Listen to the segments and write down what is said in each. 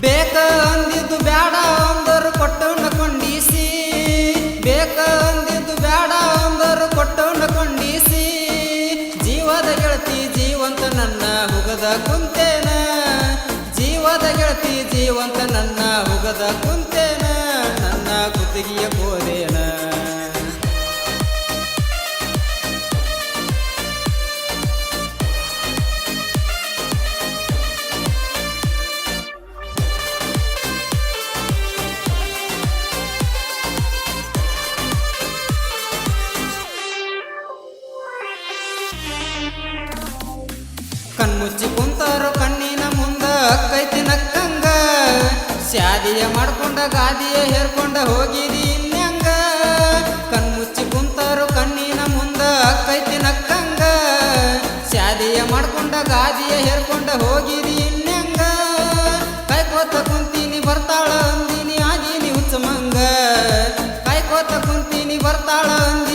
ಬೇಕ ಅಂದಿದ್ದು ಬೇಡ ಅಂದರು ಕೊಟ್ಟವನ್ನ ಕೊಂಡಿಸಿ. ಬೇಕ ಅಂದಿದ್ದು ಬೇಡ ಅಂದರು ಕೊಟ್ಟವನ್ನ ಕೊಂಡಿಸಿ. ಜೀವದ ಗೆಳತಿ ಜೀವಂತ ನನ್ನ ಹುಗದ ಕುಂತೇನ. ಜೀವದ ಗೆಳತಿ ಜೀವಂತ ನನ್ನ ಹುಗದ ಕುಂತೇನ. ಕಣ್ಮುಚ್ಚಿ ಕುಂತಾರೋ ಕಣ್ಣಿನ ಮುಂದ ಅಕ್ಕೈತಿ ನಕ್ಕಂಗ. ಶಾದಿಯ ಮಾಡ್ಕೊಂಡ, ಗಾದಿಯ ಹೇರ್ಕೊಂಡ ಹೋಗಿದಿ ಇನ್ಯಂಗ ಕಣ್ಮುಚ್ಚಿ ಕುಂತಾರೋ ಕಣ್ಣಿನ ಮುಂದ ಅಕ್ಕೈತಿ ನಕ್ಕಂಗ. ಶಾದಿಯ ಮಾಡ್ಕೊಂಡ, ಗಾದಿಯ ಹೇರ್ಕೊಂಡ ಹೋಗಿದಿ ಇನ್ಯಂಗ ಕೈಕೋತ ಕುಂತೀನಿ ಬರ್ತಾಳ ಅಂದಿನಿ ಆಗಿನಿ ಹುಚ್ಚಮಂಗ ಕೈಕೋತ ಕುಂತೀನಿ ಬರ್ತಾಳ ಅಂದಿನಿ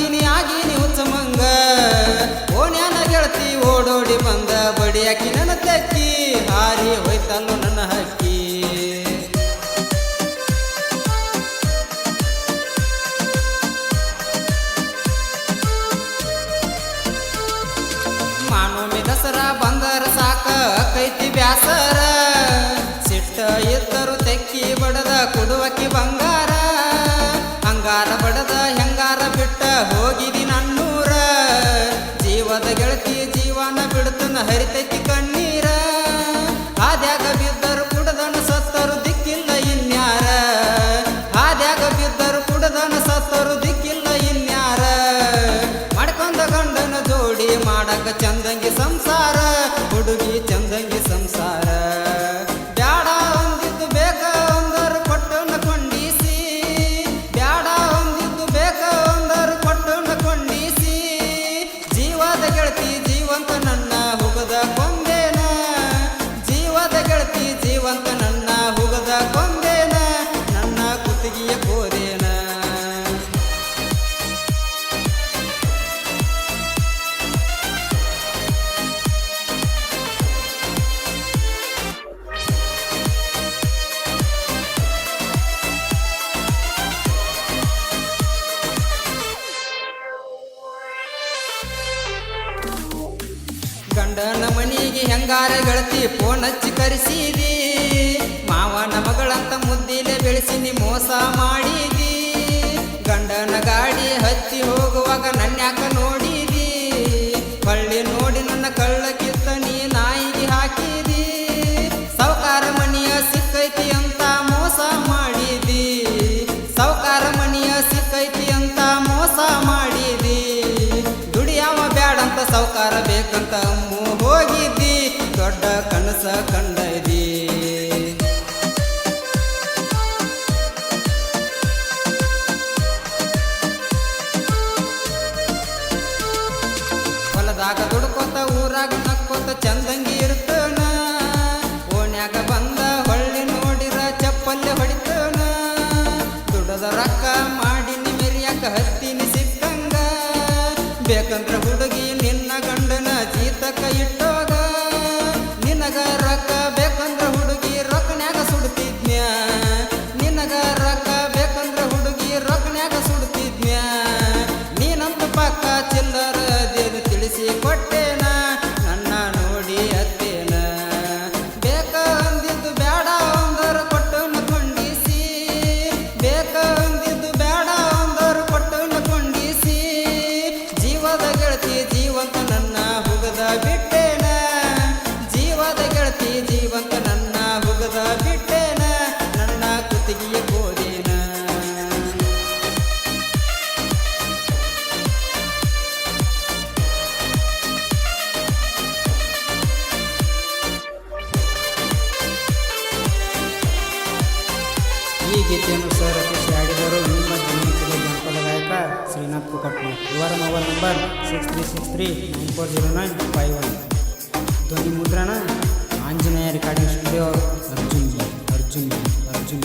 ಓಡೋಡಿ ಬಂದ ಬಡಿಯಾಕಿ ನನ್ನ ತಕ್ಕಿ, ಹಾರಿ ಹೋಯ್ತಲ್ಲೋ ನನ್ನ ಹಕ್ಕಿ. ಮಾನೋಮಿ ದಸರಾ ಬಂದರ ಸಾಕ, ಕೈತಿ ಬ್ಯಾಸರ. ಸಿಟ್ಟ ಇದ್ದರು ತೆಕ್ಕಿ ಬಡದ ಕುಡುವಕ್ಕಿ ಬಂಗಾರ. ಅಂಗಾರ ಬಡದ ಹೆಂಗಾರ ಬಿಟ್ಟ ಹೋಗಿದಿ ನನ್ನೂರ. ಜೀವದ ಗೆಳತಿ हरित चिकन ಹೆಂಗಾರ ಗೆಳತಿ ಫೋನ್ ಹಚ್ಚಿ ಕರೆಸಿದಿ. ಮಾವನ ಮಗಳಂತ ಮುದ್ದಿಲೆ ಬೆಳೆಸಿನಿ ಮೋಸ ಮಾಡಿದಿ. ಗಂಡನ ಗಾಡಿ ಹಚ್ಚಿ ಹೋಗುವಾಗ ನನ್ಯಾಕ ನೋಡಿದಿ. ಹೊಳ್ಳಿ ನೋಡಿ ನನ್ನ ಕಳ್ಳ ಕಿತ್ತ ನೀ ನಾಯಿಗೆ ಹಾಕಿದಿ. ಸಾವುಕಾರ ಮನೆಯ ಸಿಕ್ಕೈತಿ ಅಂತ ಮೋಸ ಮಾಡಿದಿ. ಸಾವುಕಾರ ಮನೆಯ ಸಿಕ್ಕೈತಿ ಅಂತ ಮೋಸ ಮಾಡಿದಿ. ದುಡಿಯಾವ ಬ್ಯಾಡಂತ ಸೌಕಾರ ಬೇಕಂತ ಕನಸ ಕಂಡದಿ. ಹೊಲದಾಗ ದುಡ್ಕೋತ, ಊರಾಗ ನಕ್ಕೋತ ಚಂದಂಗಿ ಇರ್ತನ. ಓಣ್ಯಾಗ ಬಂದ ಹೊಳ್ಳಿ ನೋಡಿರ ಚಪ್ಪಲ್ಲೆ ಹೊಡಿತನ. ದುಡದ ರೊಕ್ಕ ಮಾಡಿನಿ, ಮೆರಿಯಾಕ ಹತ್ತಿನಿ ಸಿಕ್ಕಂಗ. ಬೇಕಂದ್ರ ಈ ಗೀತೆಯನ್ನು ಸರ್ ಆಡಿದರು ನಿಮ್ಮ ಜನಪದ ಗಾಯಕ ಶ್ರೀನಾಥ್ ಕುಕಟ್ನ ಇವರ mobile number six three six three nine four zero nine five one. ಧ್ವನಿ ಮುದ್ರಣ, ಆಂಜನೇಯ ರೆಕಾರ್ಡಿಂಗ್ ಸ್ಟುಡಿಯೋ ಅರ್ಜುನ್ ಅರ್ಜುನ್ ಅರ್ಜುನ್